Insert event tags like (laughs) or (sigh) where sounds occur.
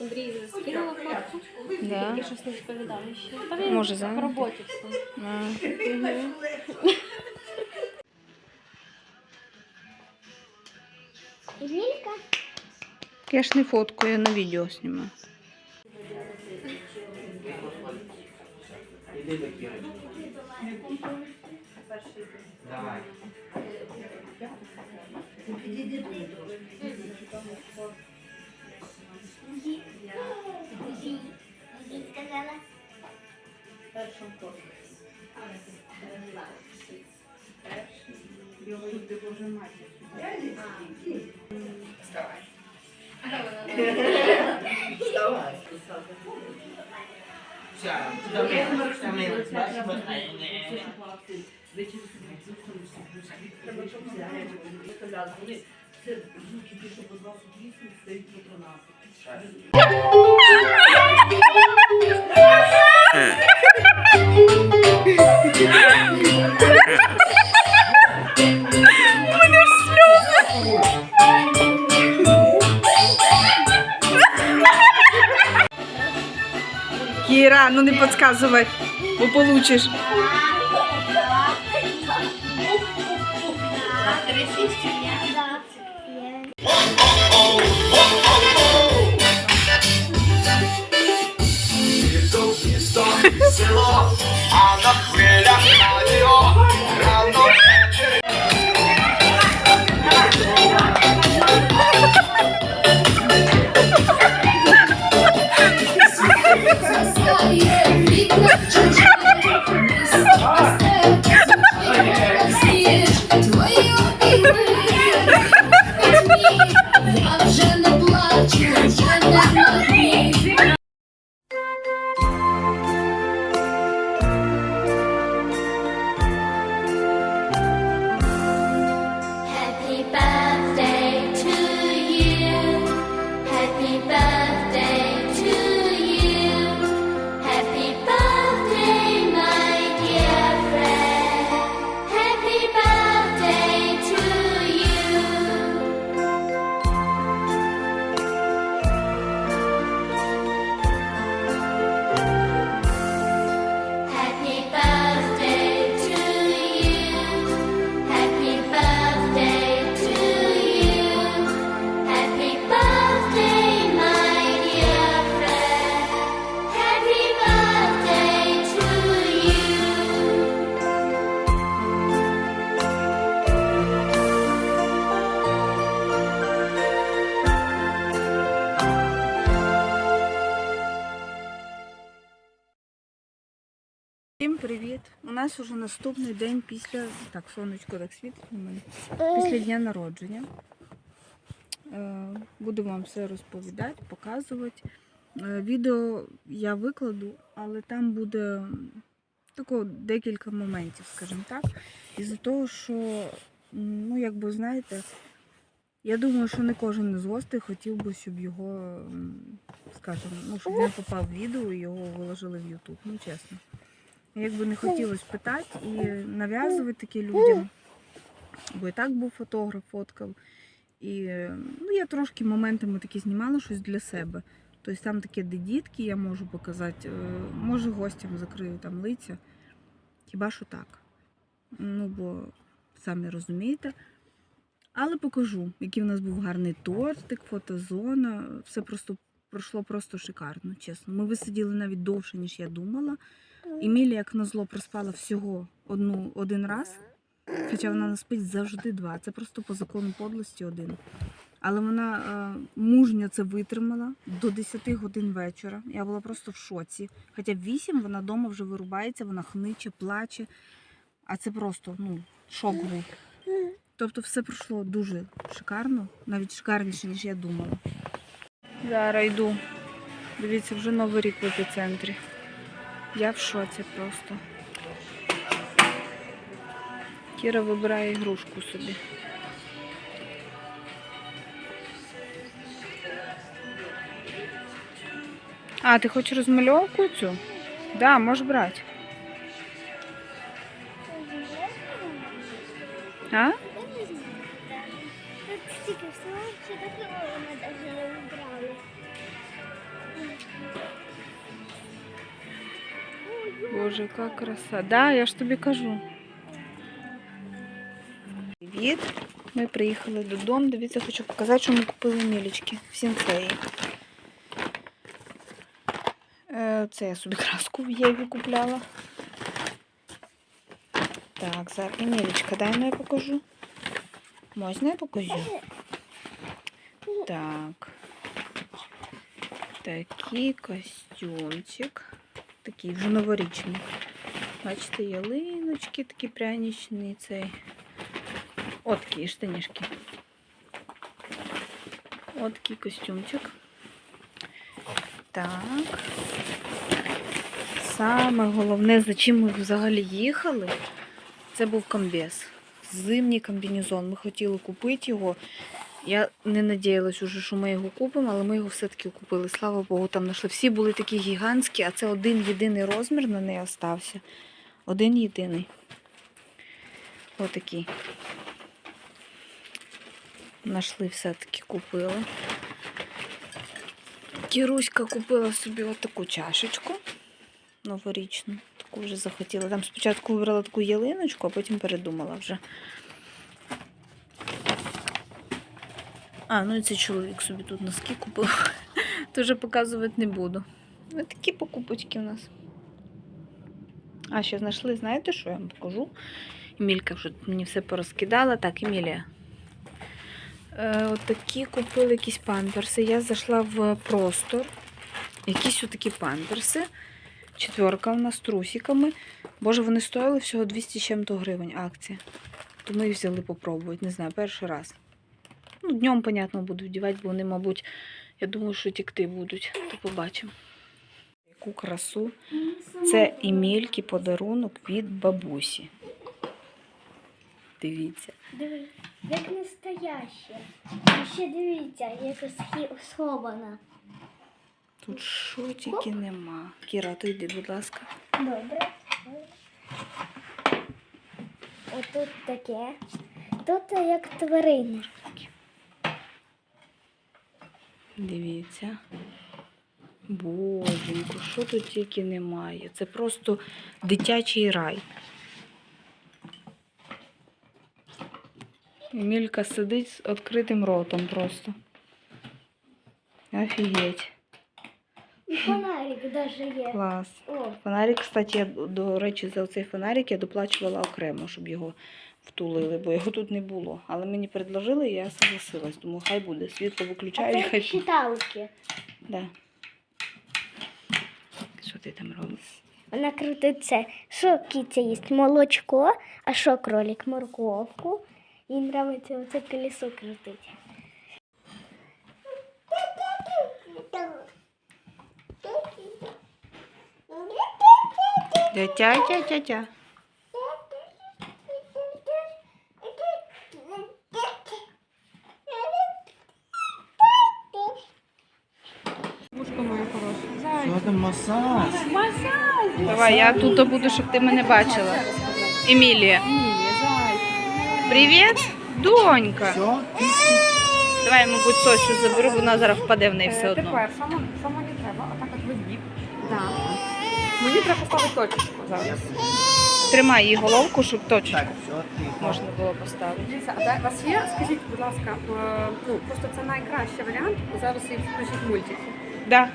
Андрій скинула фотку. Да. Я щось не відповідаю ще. Та він Може, по зайнятий? роботі все. А. Мгм. Емілька? Я ж не фоткаю, я на відео знімаю. Ді сказала. Кіра, ну не підказуй, бо получиш. Місто, село, а на хвилях радіо, рано ввечері. Я вже не Всім привіт! У нас уже наступний день після. Так, сонечко так світить на мене. Після дня народження. Е, Буду вам все розповідати, показувати. Е, Відео я викладу, але там буде тако декілька моментів, скажімо так. Із-за того, що, ну, якби знаєте, я думаю, що не кожен із гостей хотів би, щоб його, скажімо, ну, щоб він попав в відео і його виложили в YouTube. Ну, чесно. Як би не хотілося питати і нав'язувати таке людям. Бо і так був фотограф, фоткав. І ну, я трошки моментами такі знімала щось для себе. Тобто там таке, де дітки, я можу показати, е, може гостям закрию там лиця. Хіба що так. Ну, бо самі розумієте. Але покажу, який в нас був гарний тортик, фотозона. Все просто пройшло просто шикарно, чесно. Ми висиділи навіть довше, ніж я думала. Емілія, як назло, проспала всього одну, один раз, хоча вона не спить завжди два. Це просто по закону подлості один. Але вона е, мужньо це витримала до 10 годин вечора. Я була просто в шоці. Хоча в 8 вона вдома вже вирубається, вона хниче, плаче. А це просто ну, шок був. Тобто все пройшло дуже шикарно, навіть шикарніше, ніж я думала. Зараз йду. Дивіться, вже новий рік в епіцентрі. Я в шоці просто. Кіра вибирає ігрушку собі. А, ти хочеш розмальовку цю? Да, можеш брати. А? Тут стільки всього, що такого ми навіть не вибрали. Боже, яка краса. Да, я ж тобі кажу. Привіт. Ми приїхали додому. Дивіться, хочу показати, що ми купили мілічки в сінцеї. Е, Це я собі краску в Єві купляла. Так, зараз Емілічка, дай ну я покажу. Можна я покажу? Так. Такий костюмчик. Такий вже новорічний. Бачите, ялиночки, такі прянічні цей. От такі штанішки. От такий костюмчик. Так. Саме головне, за чим ми взагалі їхали, це був комбез. Зимній комбінезон. Ми хотіли купити його. Я не надіялась уже, що ми його купимо, але ми його все-таки купили. Слава Богу, там знайшли. Всі були такі гігантські, а це один єдиний розмір на неї остався. Один єдиний. Отакий. Нашли все-таки купили. Кіруська купила собі отаку чашечку новорічну. Таку вже захотіла. Там спочатку вибрала таку ялиночку, а потім передумала вже. А, ну і це чоловік собі тут носки купив. (laughs) То вже показувати не буду. Ось такі покупочки у нас. А, ще знайшли, знаєте, що я вам покажу? Емілька вже мені все порозкидала. Так, Емілія. Е, от такі купили якісь памперси. Я зайшла в простор. Якісь отакі памперси. Четверка у нас з трусиками. Боже, вони стоїли всього 200 чим-то гривень акція. То ми їх взяли попробувати. Не знаю, перший раз. Ну, днем, понятно, буду вдівати, бо вони, мабуть, я думаю, що тікти будуть. То побачимо. Яку красу. Це Емільки подарунок від бабусі. Дивіться. Дивись, як настояще. І ще дивіться, як схована. Тут що тільки нема. Кіра, то йди, будь ласка. Добре. Отут таке. Тут як тварини. Дивіться. Боженько, що тут тільки немає. Це просто дитячий рай. Емілька сидить з відкритим ротом просто. Офігеть. І фонарик навіть є. Клас. О, Фонарик, кстати, я, до речі, за цей фонарик я доплачувала окремо, щоб його втулили, бо його тут не було. Але мені предложили, і я согласилась. Думаю, хай буде. Світло а виключають, це хай. читалки. Да. Що ти там робиш? Вона крутить це. Що кіця їсть? Молочко, а що кролик? Морковку. Їй подобається оце колесо крутить. Тя-тя, тя-тя-тя. Що там масаж? Давай, я тут буду, щоб ти мене бачила. Емілія. Привіт, донька. Що? Давай, мабуть, Сосю заберу, вона зараз впаде в неї все одно. Тепер само, само не треба, а так от вибіг. Да. Мені треба поставити точечку зараз. Тримай її головку, щоб точно Так, можна було поставити. Дивіться, а у вас є? Скажіть, будь ласка, е, ну просто це найкращий варіант. Зараз і включить мультики. Да,